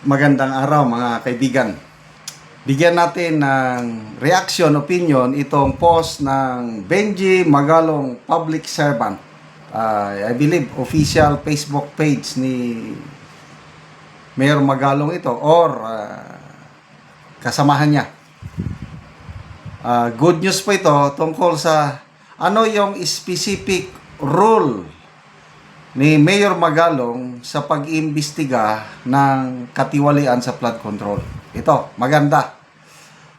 Magandang araw mga kaibigan. Bigyan natin ng reaction, opinion itong post ng Benji Magalong Public Servant. Ah, I believe official Facebook page ni Mayor Magalong ito or ah, kasamahan niya. Ah, good news po ito tungkol sa ano yung specific rule ni Mayor Magalong sa pag-iimbestiga ng katiwalian sa flood control. Ito, maganda.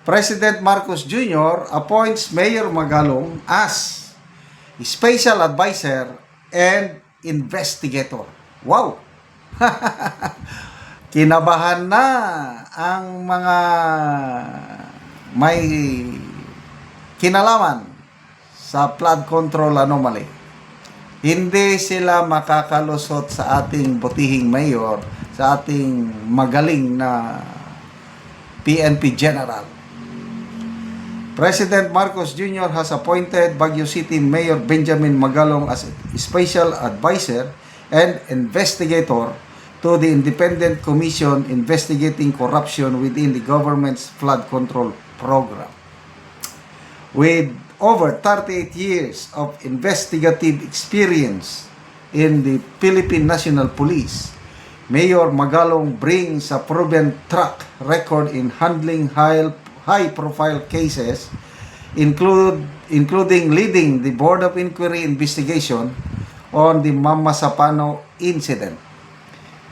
President Marcos Jr. appoints Mayor Magalong as special advisor and investigator. Wow! Kinabahan na ang mga may kinalaman sa flood control anomaly hindi sila makakalusot sa ating butihing mayor, sa ating magaling na PNP General. President Marcos Jr. has appointed Baguio City Mayor Benjamin Magalong as special advisor and investigator to the Independent Commission investigating corruption within the government's flood control program. With over 38 years of investigative experience in the Philippine National Police, Mayor Magalong brings a proven track record in handling high, high-profile cases, include, including leading the Board of Inquiry investigation on the Mama Sapano incident.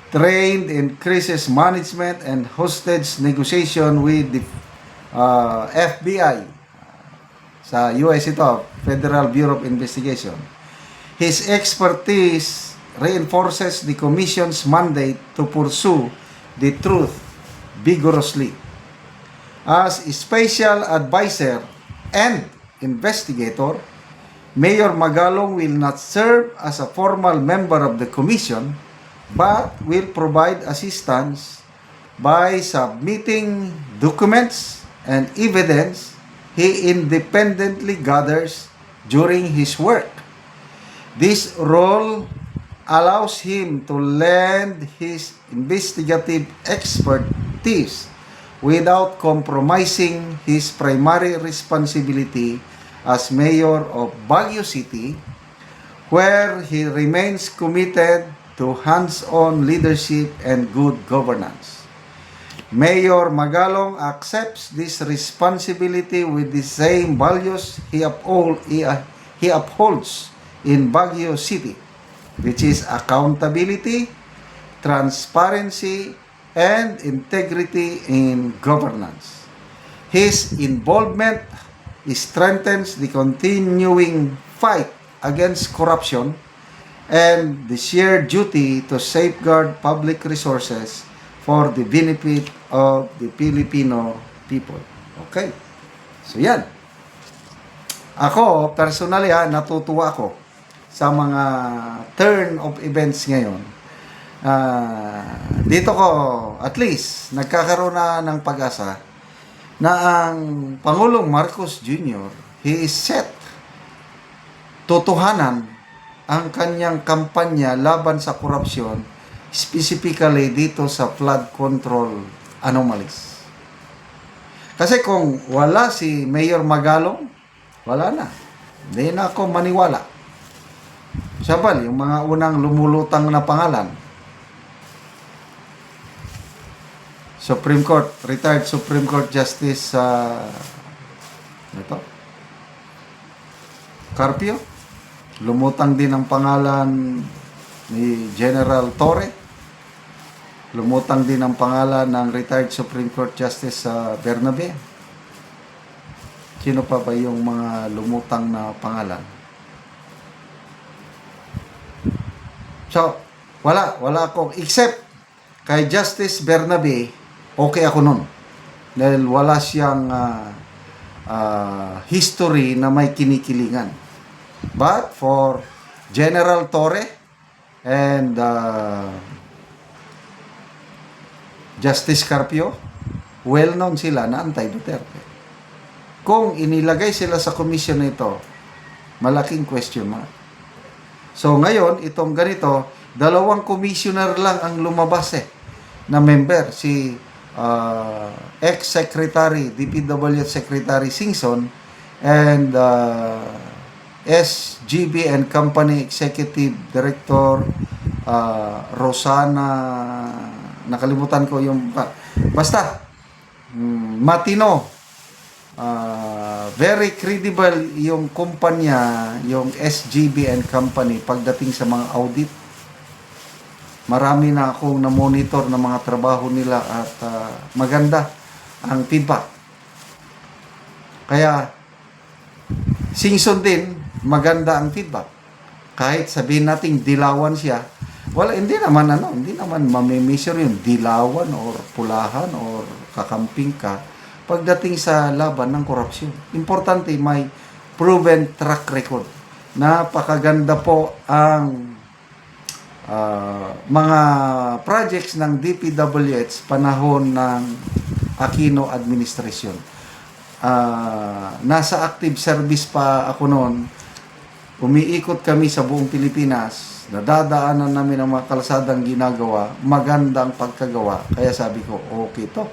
Trained in crisis management and hostage negotiation with the uh, FBI, sa US ito, Federal Bureau of Investigation. His expertise reinforces the Commission's mandate to pursue the truth vigorously. As special advisor and investigator, Mayor Magalong will not serve as a formal member of the Commission but will provide assistance by submitting documents and evidence he independently gathers during his work. This role allows him to lend his investigative expertise without compromising his primary responsibility as mayor of Baguio City, where he remains committed to hands-on leadership and good governance. Mayor Magalong accepts this responsibility with the same values he, uphold, he, uh, he upholds in Baguio City, which is accountability, transparency, and integrity in governance. His involvement strengthens the continuing fight against corruption and the shared duty to safeguard public resources for the benefit of the Filipino people. Okay. So yan. Ako, personally ha, natutuwa ako sa mga turn of events ngayon. Ah, dito ko, at least, nagkakaroon na ng pag-asa na ang Pangulong Marcos Jr., he is set totohanan ang kanyang kampanya laban sa korupsyon specifically dito sa flood control anomalies. Kasi kung wala si Mayor Magalong, wala na. Hindi na ako maniwala. Sabal, yung mga unang lumulutang na pangalan. Supreme Court, retired Supreme Court Justice sa ito, Carpio. Lumutang din ang pangalan ni General Torre. Lumutang din ang pangalan ng retired Supreme Court Justice sa Bernabe. Sino pa ba yung mga lumutang na pangalan? So, wala, wala ako. Except kay Justice Bernabe, okay ako nun. Dahil wala siyang ah, ah, history na may kinikilingan. But for General Torre and uh, Justice Carpio, well-known sila na anti-Duterte. Kung inilagay sila sa komisyon na ito, malaking question mark. So ngayon, itong ganito, dalawang commissioner lang ang lumabas eh. na member si uh, ex-secretary DPWH Secretary Singson and uh, SGB and Company Executive Director uh, Rosana nakalimutan ko yung basta mm, Matino uh, very credible yung kumpanya yung SGB and Company pagdating sa mga audit marami na akong na-monitor ng mga trabaho nila at ah, maganda ang feedback. Kaya, Singson din, maganda ang feedback. Kahit sabihin nating dilawan siya, wala, hindi naman ano, hindi naman mamimeasure yung dilawan or pulahan or kakamping ka pagdating sa laban ng korupsyon. Importante may proven track record. Napakaganda po ang ah, mga projects ng DPWH panahon ng Aquino administration. Ah, nasa active service pa ako noon. Umiikot kami sa buong Pilipinas. Nadadaanan namin ang mga kalsadang ginagawa. Magandang pagkagawa. Kaya sabi ko, okay to.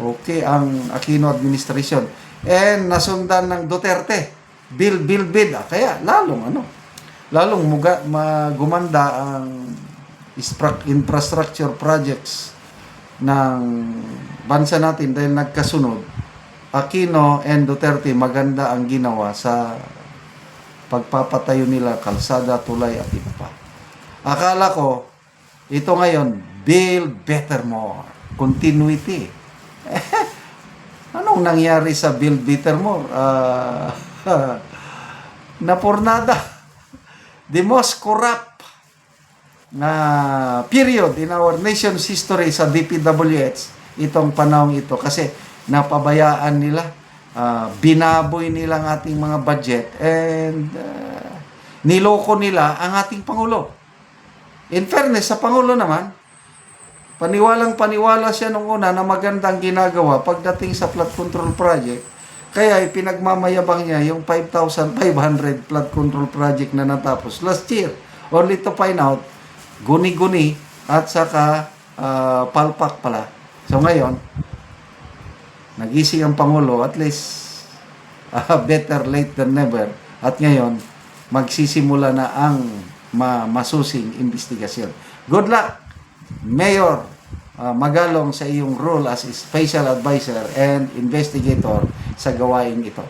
Okay ang Aquino administration. And nasundan ng Duterte. Bill, Bill, bid. Ah, Kaya lalong ano, lalong muga, magumanda ang infrastructure projects ng bansa natin dahil nagkasunod. Aquino and Duterte maganda ang ginawa sa pagpapatayo nila kalsada, tulay at iba pa. Akala ko, ito ngayon, build better more. Continuity. Anong nangyari sa build better more? Ah, napurnada the most corrupt na period in our nation's history sa DPWH itong panahong ito kasi napabayaan nila ah, binaboy nila ang ating mga budget and ah, niloko nila ang ating Pangulo. In fairness, sa Pangulo naman, paniwalang paniwala siya nung una na magandang ginagawa pagdating sa flood control project. Kaya ipinagmamayabang niya yung 5,500 flood control project na natapos last year. Only to find out, guni-guni at saka ah, palpak pala. So ngayon, nagising ang Pangulo, at least ah, better late than never. At ngayon, magsisimula na ang ma- masusing investigasyon. Good luck, Mayor ah, Magalong sa iyong role as special advisor and investigator sa gawain ito.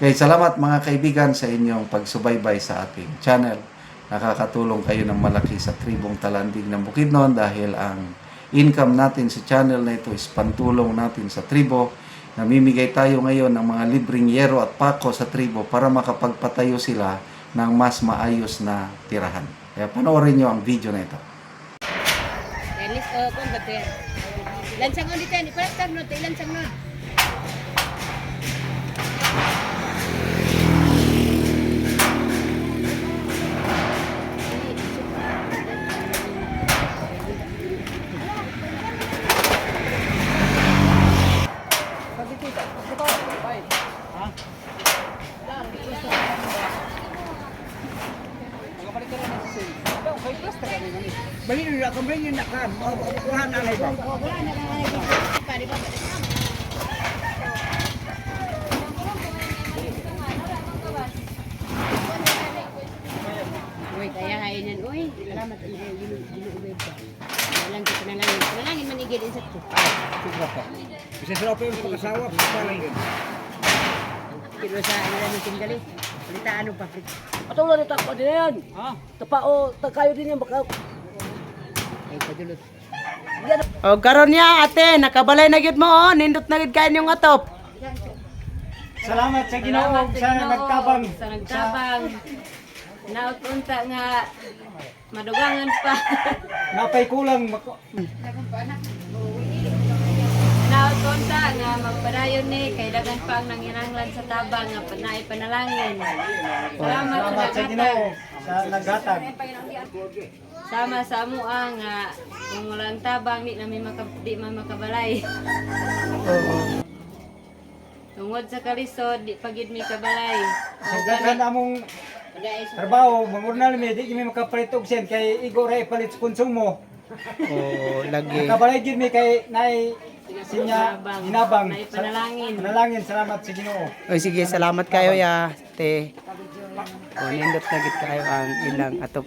Okay, salamat mga kaibigan sa inyong pagsubaybay sa ating channel. Nakakatulong kayo ng malaki sa tribong talandig ng Bukidnon dahil ang income natin sa channel na ito is pantulong natin sa tribo. Namimigay tayo ngayon ng mga libreng yero at pako sa tribo para makapagpatayo sila ng mas maayos na tirahan. Kaya panoorin nyo ang video na ito. Tenis, oh, ba't yan? Lansang on dito yan, ipalastar no, tayo lansang no. Bali nila kung bring na ka, kuha na lang ba? Pari ba? Uy, kaya hain yan. Uy, salamat. Ginuubay pa. Nalang ko panalangin. Panalangin manigil insat ko. Siguro pa. Bisa sila pa yung pag-asawa, pa lang yun. Pero sa ano lang yung tinggali. Palita ano pa. Atau wala takpa din yan. Ha? Tapao, kayo din yan baka. Ay, padulot. O karon niya ate, nakabalay na gyud mo oh, nindot na gyud kayo yung atop. Salamat sa Ginoo sa nagtabang. Sa nagtabang. Nautunta nga madugangan pa. Napay kulang mako- Nautunta nga magpadayon ni kay dagan pa ang nanginanglan sa tabang nga panay panalangin. Salamat sa Salamat sa Ginoo sa naghatag. Sama sa amuha nga kung walang tabang di namin maka, di man makabalay. Tungod sa kalisod di pagid mi kabalay. Sa daghan among sa trabaho, mangurnal mi di kami makapalit og sen kay igo ra ipalit sa konsumo. Oo, lagi. Kabalay gid mi kay nay sinya Hinabang. Nay panalangin. Panalangin, salamat sa Ginoo. O sige, salamat kayo ya, te. O, nindot na gid kayo ang ilang atop.